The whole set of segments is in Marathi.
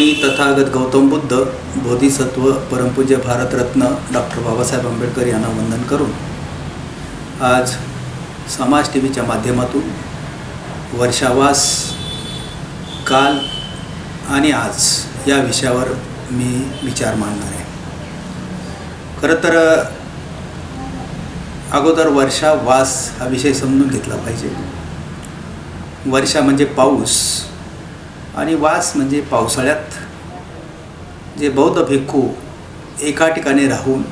गुणी तथागत गौतम बुद्ध बोधिसत्व परमपूज्य भारतरत्न डॉक्टर बाबासाहेब आंबेडकर यांना वंदन करून आज समाज टी व्हीच्या माध्यमातून वर्षावास काल आणि आज या विषयावर मी विचार मांडणार आहे. खरं तर अगोदर वर्षावास हा विषय समजून घेतला पाहिजे. वर्षा म्हणजे पाऊस. आणि वास म्हणजे पावसाळ्यात जे बौद्ध भिक्खू एका ठिकाणी राहून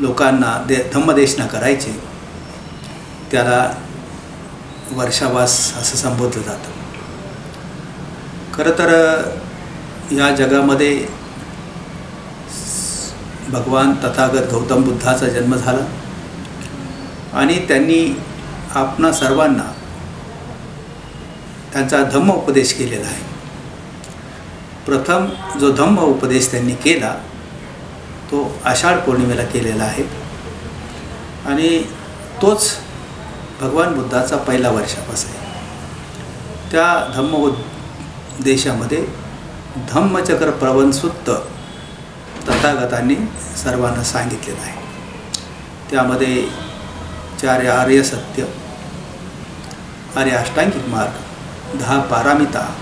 लोकांना दे धम्मदेशना करायचे त्याला वर्षावास असं संबोधलं जातं. खरं तर या जगामध्ये भगवान तथागत गौतम बुद्धाचा जन्म झाला. आणि त्यांनी आपणा सर्वांना त्यांचा धम्म उपदेश केलेला आहे. प्रथम जो धम्म उपदेश त्यांनी केला तो आषाढ पौर्णिमेला केलेला आहे. आणि तोच भगवान बुद्धाचा पहिला वर्षापास आहे. त्या धम्म उद्देशामध्ये धम्मचक्र प्रवनसुत्त तथागतांनी सर्वांना सांगितलेलं आहे. त्यामध्ये चार आर्य सत्य आर्य अष्टांगिक मार्ग दहा पारामिता.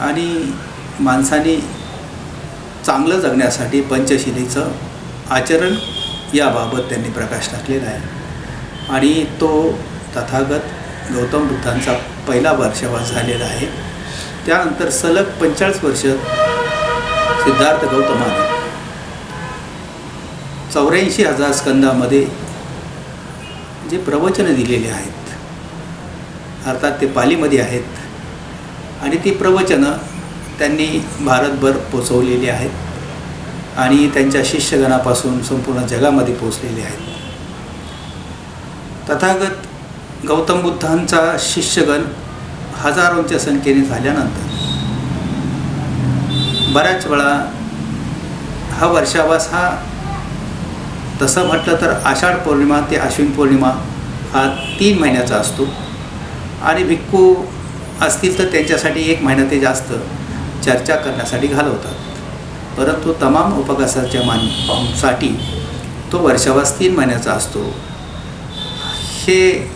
आणि माणसाने चांगलं जगण्यासाठी पंचशिलीचं आचरण याबाबत त्यांनी प्रकाश टाकलेला आहे. आणि तो तथागत गौतम बुद्धांचा पहिला वर्षवास झालेला आहे. त्यानंतर सलग पंचेचाळीस वर्ष सिद्धार्थ गौतमाने चौऱ्याऐंशी हजार स्कंदामध्ये जे प्रवचनं दिलेले आहेत अर्थात ते पालीमध्ये आहेत. आणि ती प्रवचनं त्यांनी भारतभर पोचवलेली आहेत. आणि त्यांच्या शिष्यगणापासून संपूर्ण जगामध्ये पोचलेले आहेत. तथागत गौतम बुद्धांचा शिष्यगण हजारोंच्या संख्येने झाल्यानंतर बऱ्याच वेळा हा वर्षावास हा तसं म्हटलं तर आषाढ पौर्णिमा ते आश्विन पौर्णिमा हा तीन महिन्याचा असतो. आणि भिक्खू असतील तर त्यांच्यासाठी एक महिना ते जास्त चर्चा करण्यासाठी घालवतात. परंतु तमाम उपकासाच्या मान तो वर्षावास तीन महिन्याचा असतो. हे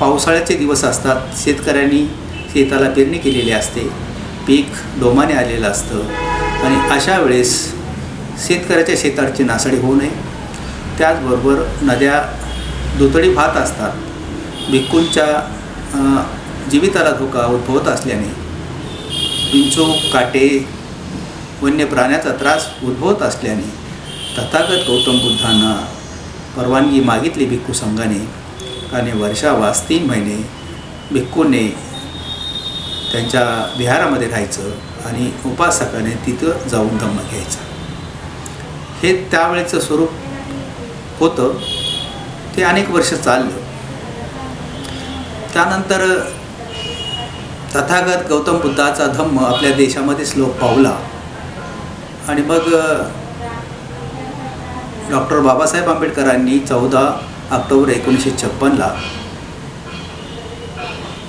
पावसाळ्याचे दिवस असतात. शेतकऱ्यांनी शेताला पेरणी केलेली असते. पीक डोमाने आलेलं असतं. आणि अशा वेळेस शेतकऱ्याच्या शेताची नासाडी होऊ नये. त्याचबरोबर नद्या दुतडी भात असतात. भिक्कूंच्या जीविताला धोका उद्भवत असल्याने विंचू काटे वन्य प्राण्याचा त्रास उद्भवत असल्याने तथागत गौतम बुद्धांना परवानगी मागितली भिक्खू संघाने. आणि वर्षावास तीन महिने भिक्खूने त्यांच्या विहारामध्ये राहायचं आणि उपासकाने तिथं जाऊन धम्म घ्यायचं. हे त्यावेळेचं स्वरूप होतं. ते अनेक वर्ष चाललं. त्यानंतर तथागत गौतम बुद्धाचा धम्म आपल्या देशामध्येच लोक पावला. आणि मग डॉक्टर बाबासाहेब आंबेडकरांनी चौदा ऑक्टोबर एकोणीसशे छप्पनला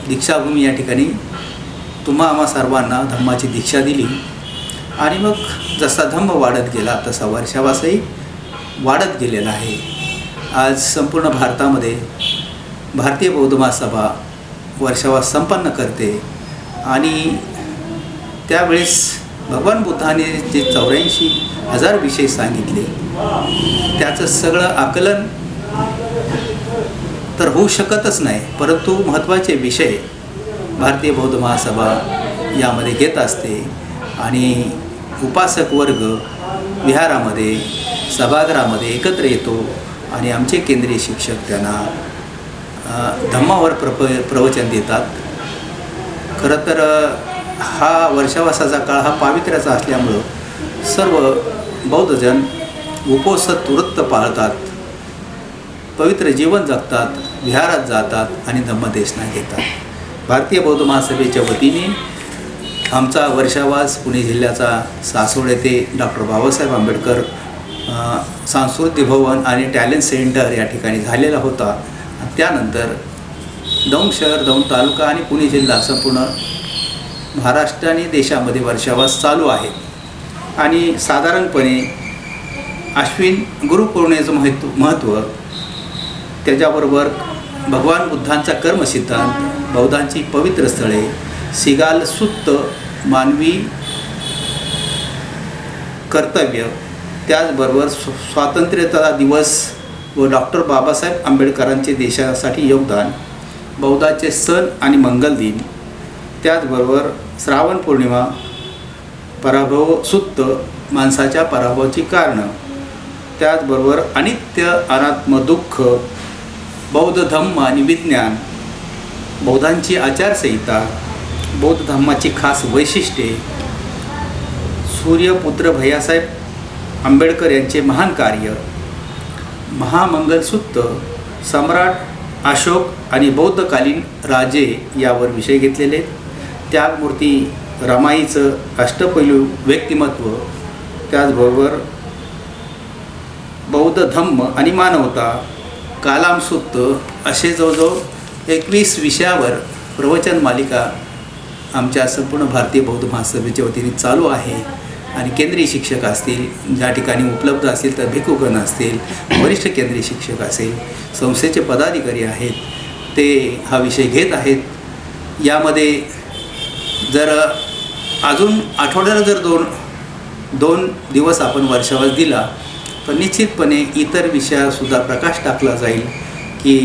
दीक्षाभूमी या ठिकाणी तुम्हा आम्हा सर्वांना धम्माची दीक्षा दिली. आणि मग जसा धम्म वाढत गेला तसा वर्षावासही वाढत गेलेला आहे. आज संपूर्ण भारतामध्ये भारतीय बौद्ध महासभा वर्षावास संपन्न करते. आणि त्यावेळेस भगवान बुद्धाने जे चौऱ्याऐंशी हजार विषय सांगितले त्याचं सगळं आकलन तर होऊ शकतच नाही परंतु महत्त्वाचे विषय भारतीय बौद्ध महासभा यामध्ये घेत असते. आणि उपासक वर्ग विहारामध्ये सभागृहामध्ये एकत्र येतो आणि आमचे केंद्रीय शिक्षक त्यांना धम्मावर प्रप प्रवचन देतात. खरं तर हा वर्षावासाचा काळ हा पावित्र्याचा असल्यामुळं सर्व बौद्धजन उपोसत वृत्त पाळतात पवित्र जीवन जगतात विहारात जातात आणि धम्मदेशना घेतात. भारतीय बौद्ध महासभेच्या वतीने आमचा वर्षावास पुणे जिल्ह्याचा सासवड येथे डॉक्टर बाबासाहेब आंबेडकर सांस्कृतिक भवन आणि टॅलेंट सेंटर या ठिकाणी झालेला होता. त्यानंतर दौंड शहर दौंड तालुका आणि पुणे जिल्हा संपूर्ण महाराष्ट्र आणि देशामध्ये वर्षावास चालू आहे. आणि साधारणपणे अश्विन गुरुपौर्णिमेचं महत्त्व महत्त्व त्याच्याबरोबर भगवान बुद्धांचा कर्मसिद्धांत बौद्धांची पवित्र स्थळे सिगाल सुत्त मानवी कर्तव्य त्याचबरोबर स्व स्वातंत्र्यता दिवस व डॉक्टर बाबासाहेब आंबेडकरांचे देशासाठी योगदान बौद्धाचे सण आणि मंगल दिन त्याचबरोबर श्रावण पौर्णिमा पराभव सुत्त माणसाच्या पराभवाची कारणं त्याचबरोबर अनित्य अनात्म दुःख बौद्ध धम्म आणि विज्ञान बौद्धांची आचारसंहिता बौद्ध धम्माची खास वैशिष्ट्ये सूर्यपुत्र भैयासाहेब आंबेडकर यांचे महान कार्य महामंगलसूत्र सम्राट अशोक आणि बौद्धकालीन राजे यावर विषय घेतलेले. त्यागमूर्ती रमाईचं अष्टपैलू व्यक्तिमत्व त्याचबरोबर बौद्ध धम्म आणि मानवता कालामसूत्र असे जवळजवळ एकवीस विषयावर प्रवचन मालिका आमच्या संपूर्ण भारतीय बौद्ध महासभेच्या वतीने चालू आहे. आणि केंद्रीय शिक्षक असतील ज्या ठिकाणी उपलब्ध असतील तर भिकुगण असतील वरिष्ठ केंद्रीय शिक्षक असेल संस्थेचे पदाधिकारी आहेत ते हा विषय घेत आहेत. यामध्ये जर अजून आठवड्याला जर दोन दोन दिवस आपण वर्षावर दिला तर निश्चितपणे इतर विषयासुद्धा प्रकाश टाकला जाईल की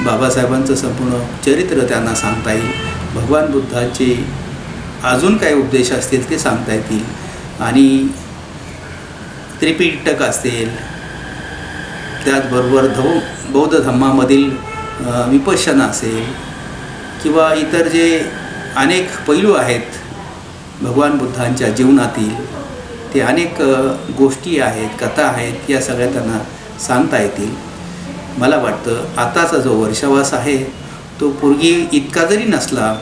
बाबासाहेबांचं संपूर्ण चरित्र त्यांना सांगता येईल. भगवान बुद्धाचे अजून काही उपदेश असतील ते सांगता येतील. आणि त्रिपिटक असेल त्याचबरोबर धौ बौद्ध धम्मामधील विपशन असेल किंवा इतर जे अनेक पैलू आहेत भगवान बुद्धांच्या जीवनातील ते अनेक गोष्टी आहेत कथा आहेत या सगळ्या त्यांना सांगता येतील. मला वाटतं आताचा जो वर्षावास आहे तो पूर्वी इतका जरी नसला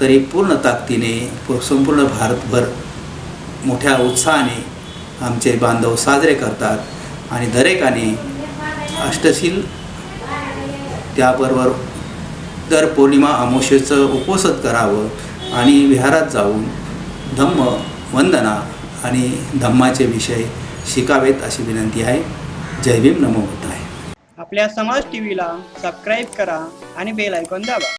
तरी पूर्ण ताकदीने संपूर्ण भारतभर मोठ्या उत्साहाने आमचे बांधव साजरे करतात आणि दरेकाने अष्टशील त्याबरोबर दर पौर्णिमा अमोशेचं उपवसत करावं आणि विहारात जाऊन धम्म वंदना आणि धम्माचे विषय शिकावेत अशी विनंती आहे. जय भीम नमो बुद्धाय. आपल्या समाज टीव्हीला सबस्क्राईब करा आणि बेल ऐकून दाबा.